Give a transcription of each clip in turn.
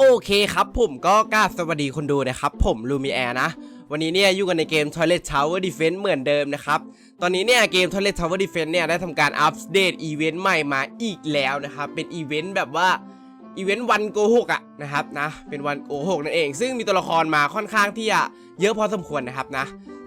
โอเคครับผมก็กราบสวัสดีคนดูนะครับ ผมลูมิแอร์นะ วันนี้เนี่ยอยู่กันในเกม Toilet Tower Defense เหมือนเดิมนะครับ ตอนนี้เนี่ยเกม Toilet Tower Defense เนี่ยได้ทำการอัปเดตอีเวนต์ใหม่มาอีกแล้วนะครับ เป็นอีเวนต์แบบว่าอีเวนต์วันโกหกอะนะครับนะเป็นวันโกหกนั่นเอง ซึ่งมีตัวละครมาค่อนข้างที่จะเยอะพอสมควรนะครับนะ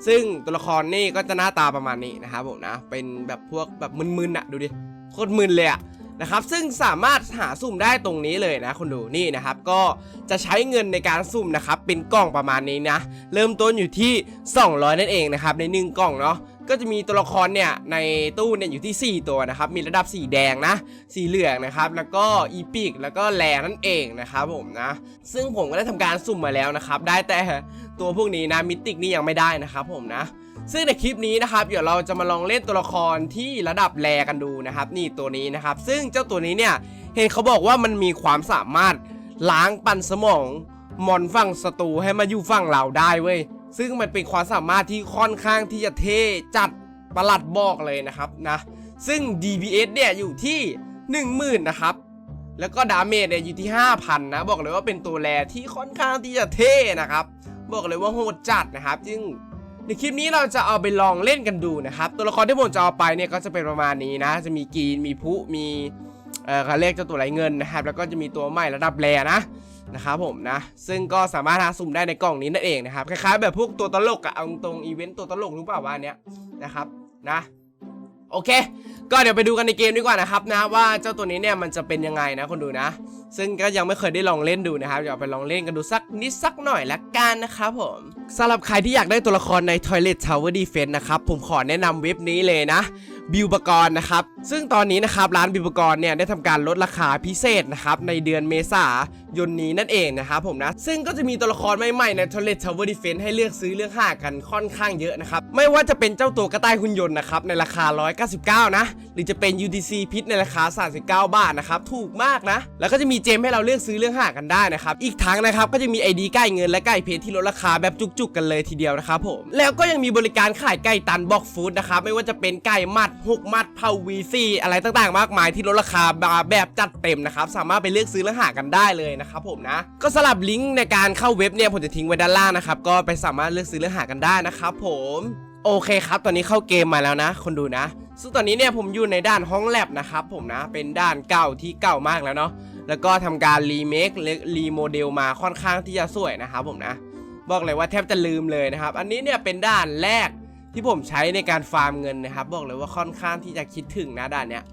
ซึ่งตัวละครนี่ก็จะหน้าตาประมาณนี้นะครับผมนะเป็นแบบพวกแบบมึนๆอะดูดิโคตรมึนเลยอะ นะครับซึ่งสามารถหาสุ่มได้ตรงนี้เลยนะคุณดูนี่นะครับก็จะใช้เงินในการสุ่มนะครับเป็นกล่องประมาณนี้นะ เริ่มต้นอยู่ที่ 200 นั่นเองนะครับใน 1 กล่องเนาะก็จะมีตัวละครเนี่ยในตู้เนี่ยอยู่ที่ 4 ตัวนะครับมีระดับสีแดงนะสีเหลืองนะครับแล้วก็อีพิกแล้วก็แลนั่นเองนะครับผมนะซึ่งผมก็ได้ทำการสุ่มมาแล้วนะครับได้แต่ตัวพวกนี้นะมิติกนี่ยังไม่ได้นะครับผมนะ ซึ่งในคลิปนี้นะครับเดี๋ยวเราจะมาลองเล่นตัวละครที่ระดับแรกันดูนะครับ นี่ตัวนี้นะครับ ซึ่งเจ้าตัวนี้เนี่ยเห็นเขาบอกว่ามันมีความสามารถล้างปั่นสมองมอนฝั่งศัตรูให้มาอยู่ฝั่งเราได้เว้ยซึ่งมันเป็นความสามารถที่ค่อนข้างที่จะเท่จัดประหลัดบอกเลยนะครับนะซึ่ง DPS เนี่ยอยู่ที่ 10,000 นะครับ แล้วก็ดาเมจเนี่ยอยู่ที่ 5,000 นะ บอกเลยว่าเป็นตัวแรที่ค่อนข้างที่จะเท่นะครับ บอกเลยว่าโหดจัดนะครับ ซึ่ง ในคลิปนี้เราจะเอาไปลองเล่นกันดูนะครับ ตัวละครที่ผมจะเอาไปเนี่ยก็จะเป็นประมาณนี้นะ จะมีกรีน มีพุมี เอ่อเขาเรียกเจ้าตัวไหลเงินนะครับ แล้วก็จะมีตัวใหม่ระดับแรนะนะครับผมนะ ซึ่งก็สามารถหาสุ่มได้ในกล่องนี้นั่นเองนะครับ คล้ายๆแบบพวกตัวตลกอะเอาตรงอีเวนต์ตัวตลกรู้เปล่าว่าเนี้ยนะครับ นะ โอเค ก็เดี๋ยวไปดูกันในเกมดีกว่านะครับนะว่าเจ้าตัวนี้เนี่ยมันจะเป็นยังไงนะคนดูนะ ซึ่งก็ยังไม่เคยได้ลองเล่นดูนะครับเดี๋ยวไปลองเล่นกันดูสักนิดสักหน่อยละกันนะครับผมสำหรับใครที่อยากได้ตัวละครใน Toilet Tower Defense นะครับผมขอแนะนำเว็บนี้เลยนะบิวปกรณ์นะครับซึ่งตอนนี้นะครับร้านบิวปกรณ์เนี่ยได้ทำการลดราคาพิเศษนะครับในเดือนเมษายนนี้นั่นเองนะครับผมนะซึ่งก็จะมีตัวละครใหม่ๆใน Toilet Tower Defense ให้เลือกซื้อเลือกหากันค่อนข้างเยอะนะครับไม่ว่าจะเป็นเจ้าตัวกระต่ายหุ่นยนต์นะครับในราคา 199 นะ หรือจะเป็น UTC พิษในราคา 39 บาทนะครับถูกมากนะ แล้วก็จะมีเจมให้เราเลือกซื้อเลือกหากันได้นะครับอีกทั้งนะครับก็จะมี ID ใกล้เงินและใกล้เพจที่ลดราคาแบบจุกๆ กันเลยทีเดียวนะครับผมแล้วก็ยังมีบริการขายไก่ตันบ็อกฟู้ดนะครับไม่ว่าจะเป็นไก่มัดหกมัดเผาวีซีอะไรต่างๆ มากมายที่ลดราคามาแบบจัดเต็มนะครับ สามารถไปเลือกซื้อและหากันได้เลยนะครับผมนะ ก็สลับลิงก์ในการเข้าเว็บเนี่ยผมจะทิ้งไว้ด้านล่างนะครับ ก็ไปสามารถเลือกซื้อและหากันได้นะครับผมโอเคครับ ตอนนี้เข้าเกมมาแล้วนะ คนดูนะ ซึ่งตอนนี้เนี่ยผมอยู่ในด้านห้องแลบนะครับผมนะ เป็นด้านเก่าที่เก่ามากแล้วเนาะ แล้วก็ทำการรีเมครีโมเดลมาค่อนข้างที่จะสวยนะครับผมนะ บอกเลยว่าแทบจะลืมเลยนะครับ อันนี้เนี่ยเป็นด้านแรก ที่ผมใช้ในการฟาร์มเงินนะครับ บอกเลยว่าค่อนข้างที่จะคิดถึงนะด้านเนี้ย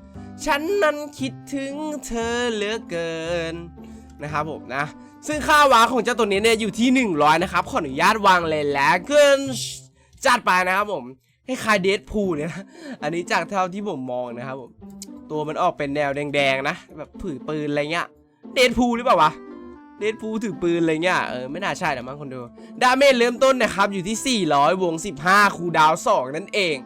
ฉันนั้นคิดถึงเธอเหลือเกินนะครับผมนะ ซึ่งค่าวางของเจ้าตัวนี้เนี่ยอยู่ที่ 100 นะครับ ขออนุญาตวางเลยแล้วเกินจัดไปนะครับผมให้คล้ายเดดพูเนี่ยนะอันนี้จากเท่าที่ผมมองนะครับผมตัวมันออกเป็นแนวแดงๆนะ แบบถือปืนอะไรเงี้ยเดดพูหรือเปล่าวะ เดดพูลถือปืนอะไรเงี้ยเออไม่น่าใช่หรอกมั้งคนดู ดาเมจเริ่มต้นนะครับอยู่ที่ 400วง15 คูดาว 2 นั่นเอง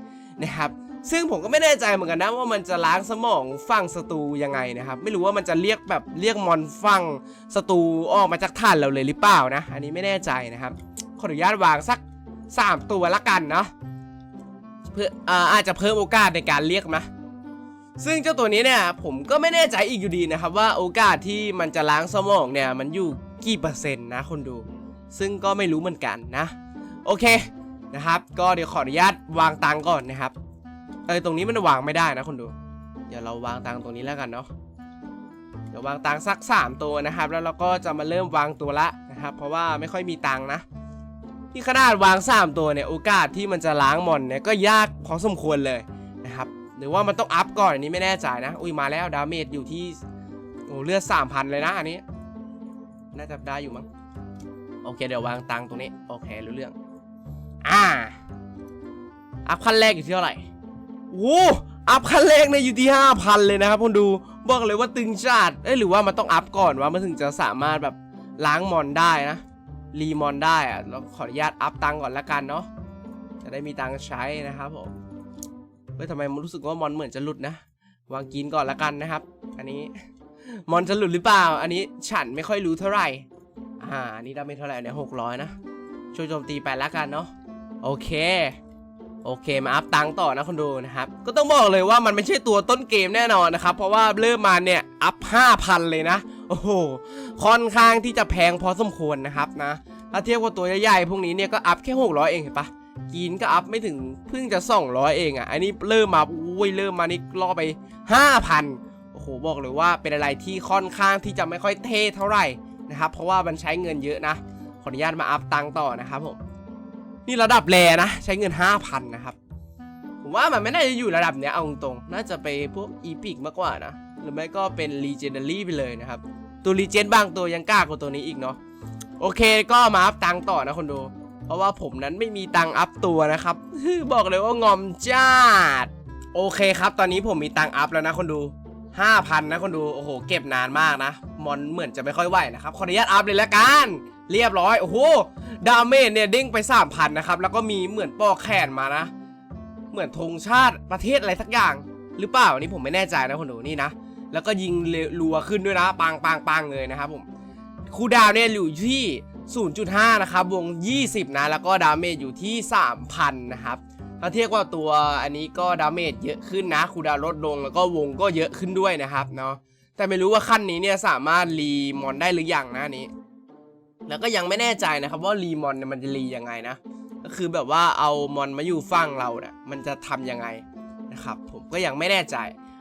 นะครับซึ่งผมก็ไม่แน่ใจเหมือนกันนะว่ามันจะล้างสมองฝั่งศัตรูยังไงนะครับ ไม่รู้ว่ามันจะเรียกแบบเรียกมอนฝั่งศัตรูออกมาจากฐานเราเลยหรือเปล่านะ อันนี้ไม่แน่ใจนะครับขออนุญาตวางสัก 3 ตัวละกันเนาะเพื่ออาจจะเพิ่มโอกาสในการเรียกนะ ซึ่งเจ้าตัวนี้เนี่ยผมก็ไม่แน่ใจอีกอยู่ดีนะครับว่าโอกาสที่มันจะล้างสมองเนี่ยมันอยู่กี่เปอร์เซ็นต์นะคนดู ซึ่งก็ไม่รู้เหมือนกันนะ โอเคนะครับ ก็เดี๋ยวขออนุญาตวางตังก่อนนะครับเออตรงนี้มันวางไม่ได้นะคนดู เดี๋ยวเราวางตังตรงนี้แล้วกันเนาะเดี๋ยววางตังสัก 3 ตัวนะครับ แล้วเราก็จะมาเริ่มวางตัวละนะครับ เพราะว่าไม่ค่อยมีตังนะที่ขนาดวาง 3 ตัวเนี่ยโอกาสที่มันจะล้างมอนเนี่ยก็ยากพอสมควรเลยนะครับ รือว่ามันต้องอัพก่อนอันนี้ไม่แน่ใจนะ อุ้ยมาแล้วดาเมจอยู่ที่โอ้เลือด3,000เลยนะอันนี้ น่าจะได้อยู่มั้ง โอเค เดี๋ยววางตังตรงนี้ โอเครู้เรื่อง อ่า อัพขั้นแรกอยู่ที่เท่าไหร่โอ้อัพขั้นแรกเนี่ยอยู่ที่5,000เลยนะครับคุณดูบอกเลยว่าตึงจัดเอ้ยหรือว่ามันต้องอัพก่อนว่ามันถึงจะสามารถแบบล้างมอนได้นะรีมอนได้อะเราขออนุญาตอัพตังก่อนละกันเนาะจะได้มีตังใช้นะครับผม ฮ้ยทำไมมันรู้สึกว่ามอนเหมือนจะหลุดนะ วางกินก่อนละกันนะครับ อันนี้ มอนจะหลุดหรือเปล่า อันนี้ฉันไม่ค่อยรู้เท่าไหร่อ่าอันนี้ดาเมจเท่าไหร่เนี่ยหกร้อยนะ ช่วยโจมตีไปละกันเนาะ โอเค โอเค มาอัพตังค์ต่อนะคนดูนะครับ ก็ต้องบอกเลยว่ามันไม่ใช่ตัวต้นเกมแน่นอนนะครับ เพราะว่าเริ่มมาเนี่ยอัพ5,000เลยนะ โอ้โห ค่อนข้างที่จะแพงพอสมควรนะครับนะ ถ้าเทียบกับตัวใหญ่ๆพวกนี้เนี่ยก็อัพแค่600เองเห็นปะ กินก็อัพไม่ถึงเพิ่งจะ 200 เองอะ อันนี้เริ่มมาอุ้ยเริ่มมานี่ล่อไป 5,000 โอ้โหบอกเลยว่าเป็นอะไรที่ค่อนข้างที่จะไม่ค่อยเท่เท่าไหร่นะครับ เพราะว่ามันใช้เงินเยอะนะ ขออนุญาตมาอัพตังต่อนะครับผม นี่ระดับแรนะ ใช้เงิน 5,000 นะครับ ผมว่ามันไม่น่าจะอยู่ระดับเนี้ยเอาตรงน่าจะไปพวกอีพิกมากกว่านะ หรือไม่ก็เป็น Legendary ไปเลยนะครับ ตัวรีเจนบางตัวยังกล้ากว่าตัวนี้อีกเนาะ โอเคก็มาอัพตังต่อนะคนดู เพราะว่าผมนั้นไม่มีตังอัพตัวนะครับ บอกเลยว่างอมจ้าด โอเคครับ ตอนนี้ผมมีตังอัพแล้วนะคนดู 5,000 นะคนดู โอ้โห เก็บนานมากนะ มอนเหมือนจะไม่ค่อยไหวนะครับ ขออนุญาตอัพเลยละกัน เรียบร้อย โอ้โห ดาเมจเนี่ยเด้งไป 3,000 นะครับ แล้วก็มีเหมือนปอกแขนมานะ เหมือนธงชาติประเทศอะไรสักอย่าง หรือเปล่าอันนี่ผมไม่แน่ใจนะคนดูนี่นะ แล้วก็ยิงรัวขึ้นด้วยนะ ปังปังปังเลยนะครับผม คูดาวเนี่ยอยู่ที่ 0.5 นะครับ วง 20 นะ แล้วก็ดาเมจอยู่ที่ 3,000 นะครับ ถ้าเทียบว่าตัวอันนี้ก็ดาเมจเยอะขึ้นนะ คูดาวลดลงแล้วก็วงก็เยอะขึ้นด้วยนะครับเนาะ แต่ไม่รู้ว่าขั้นนี้เนี่ยสามารถรีมอนได้หรือยังนะนี้ แล้วก็ยังไม่แน่ใจนะครับว่ารีมอนเนี่ยมันจะรียังไงนะ ก็คือแบบว่าเอามอนมาอยู่ฝั่งเราเนี่ยมันจะทำยังไงนะครับ ผมก็ยังไม่แน่ใจ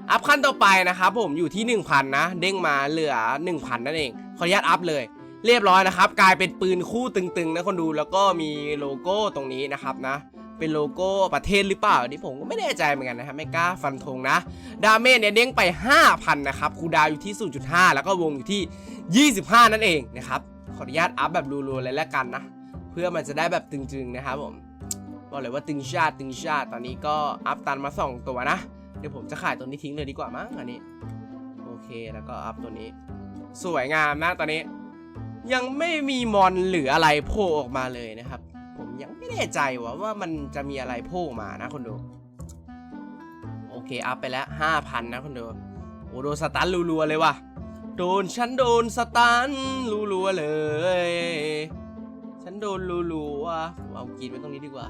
อัพขั้นต่อไปนะครับผมอยู่ที่ 1,000 นะ เด้งมาเหลือ 1,000 นั่นเอง ขออนุญาตอัพเลย เรียบร้อยนะครับ กลายเป็นปืนคู่ตึงๆนะคนดูแล้วก็มีโลโก้ตรงนี้นะครับนะ เป็นโลโก้ประเทศหรือเปล่านี่ผมก็ไม่แน่ใจเหมือนกันนะครับไม่กล้าฟันธงนะ ดาเมจเนี่ยเด้งไป 5,000 นะครับคูดาวอยู่ที่ 0.5 แล้วก็วงอยู่ที่ 25 นั่นเองนะครับขออนุญาตอัพแบบรัวๆเลยแล้วกันนะ เพื่อมันจะได้แบบตึงๆนะครับผมบอกเลยว่าตึงชาติตึงชาติตอนนี้ก็อัพตันมา 2 ตัวนะ เดี๋ยวผมจะขายตัวนี้ทิ้งเลยดีกว่ามั้งอันนี้ โอเคแล้วก็อัพตัวนี้ สวยงามนะตอนนี้ ยังไม่มีมอนหรืออะไรโผล่ออกมาเลยนะครับ ผมยังไม่แน่ใจว่าว่ามันจะมีอะไรโผล่มานะคนดูโอเคอัพไปแล้ว5,000นะคนดูโอ้โดนสตันรัวๆเลยว่ะโดนฉันโดนสตันรัวๆเลย ฉันโดนรัวๆผมเอากรีดไว้ตรงนี้ดีกว่า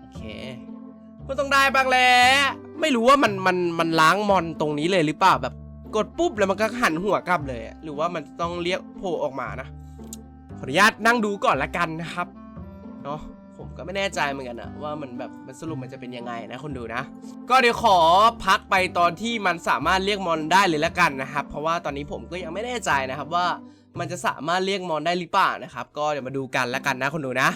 โอเคมันต้องได้บ้างแหละไม่รู้ว่ามันมันมันล้างมอนตรงนี้เลยหรือเปล่าแบบ กดปุ๊บแล้วมันก็หันหัวกลับเลยหรือว่ามันต้องเรียกโผล่ออกมานะขออนุญาตนั่งดูก่อนละกันนะครับเนาะผมก็ไม่แน่ใจเหมือนกันนะว่ามันแบบมันสรุปมันจะเป็นยังไงนะคนดูนะ ก็เดี๋ยวขอพักไปตอนที่มันสามารถเรียกมอนได้เลยละกันนะครับ เพราะว่าตอนนี้ผมก็ยังไม่แน่ใจนะครับว่ามันจะสามารถเรียกมอนได้หรือเปล่านะครับ ก็เดี๋ยวมาดูกันละกันนะคนดูนะ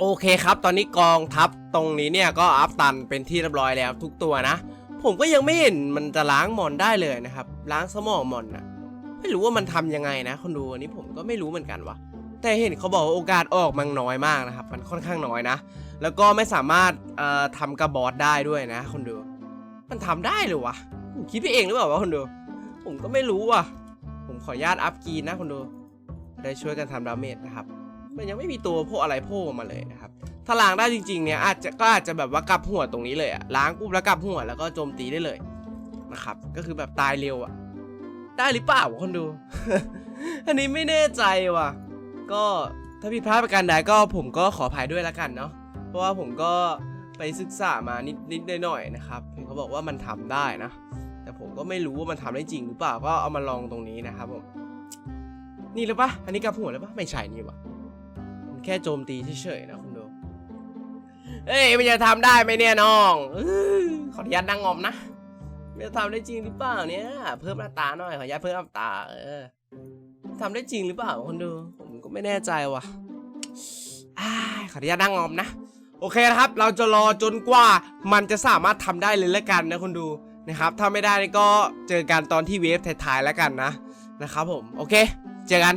โอเคครับ ตอนนี้กองทัพตรงนี้เนี่ยก็อัพตันเป็นที่เรียบร้อยแล้วทุกตัวนะ ผมก็ยังไม่เห็นมันจะล้างมอนได้เลยนะครับ ล้างสมองมอนนะไม่รู้ว่ามันทำยังไงนะคนดูอันนี้ผมก็ไม่รู้เหมือนกันวะแต่เห็นเขาบอกว่าโอกาสออกมันน้อยมากนะครับ มันค่อนข้างน้อยนะ แล้วก็ไม่สามารถเอ่อทำกระบอสได้ด้วยนะ คนดู มันทำได้หรือวะผมคิดไปเองหรือเปล่าวะคนดู ผมก็ไม่รู้ว่ะผมขออนุญาตอัพกรีนนะคนดู ได้ช่วยกันทำดาเมจนะครับ มันยังไม่มีตัวพวกอะไรโผล่มาเลยนะครับถ้าล้างได้จริงๆเนี่ยอาจจะก็อาจจะแบบว่ากลับหัวตรงนี้เลยอะล้างปุ๊บแล้วกลับหัวแล้วก็โจมตีได้เลยนะครับก็คือแบบตายเร็วอะได้หรือเปล่าคนดู อันนี้ไม่แน่ใจว่ะ ก็ถ้าผิดพลาดประการใดก็ผมก็ขออภัยด้วยละกันเนาะเพราะว่าผมก็ไปศึกษามานิดนิดหน่อยๆนะครับเห็นเขาบอกว่ามันทำได้นะ แต่ผมก็ไม่รู้ว่ามันทำได้จริงหรือเปล่าก็เอามาลองตรงนี้นะครับผมนี่หรือปะอันนี้กลับหัวหรือปะไม่ใช่นี่วะ แค่โจมตีเฉยๆนะคุณดูเอ้ยมันจะทำได้ไหมเนี่ยน้องอขออนุญาตนั่งงอมนะมันจะทำได้จริงหรือเปล่าเนี่ยเพิ่มอัตาหน่อยขออนุญาตเพิ่มอัตาเออทำได้จริงหรือเปล่าคนดูผมก็ไม่แน่ใจว่ะขออนุญาตนั่งงอมนะโอเคนะครับ เราจะรอจนกว่ามันจะสามารถทำได้เลยละกันนะคนดูนะครับ ถ้าไม่ได้ก็เจอกันตอนที่เวฟท้ายๆแล้วกันนะนะครับผมโอเค เจอกัน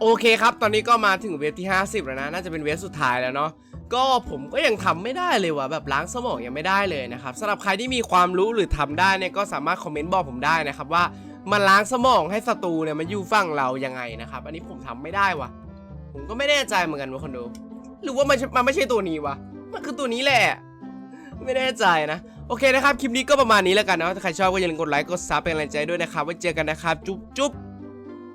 โอเคครับ ตอนนี้ก็มาถึงเวฟที่ 50 แล้วนะ น่าจะเป็นเวฟสุดท้ายแล้วเนาะ ก็ผมก็ยังทำไม่ได้เลยว่ะแบบล้างสมองยังไม่ได้เลยนะครับสำหรับใครที่มีความรู้หรือทำได้เนี่ยก็สามารถคอมเมนต์บอกผมได้นะครับว่ามันล้างสมองให้ศัตรูเนี่ยมันอยู่ฝั่งเรายังไงนะครับ อันนี้ผมทำไม่ได้ว่ะ ผมก็ไม่แน่ใจเหมือนกันว่าคนดู หรือว่ามันมันไม่ใช่ตัวนี้วะ มันคือตัวนี้แหละ ไม่แน่ใจนะ โอเคนะครับ คลิปนี้ก็ประมาณนี้แล้วกันนะถ้าใครชอบก็อย่าลืมกดไลค์ กดซับเป็นกำลังใจด้วยนะครับ ไว้เจอกันนะครับ จุ๊บจุ๊บ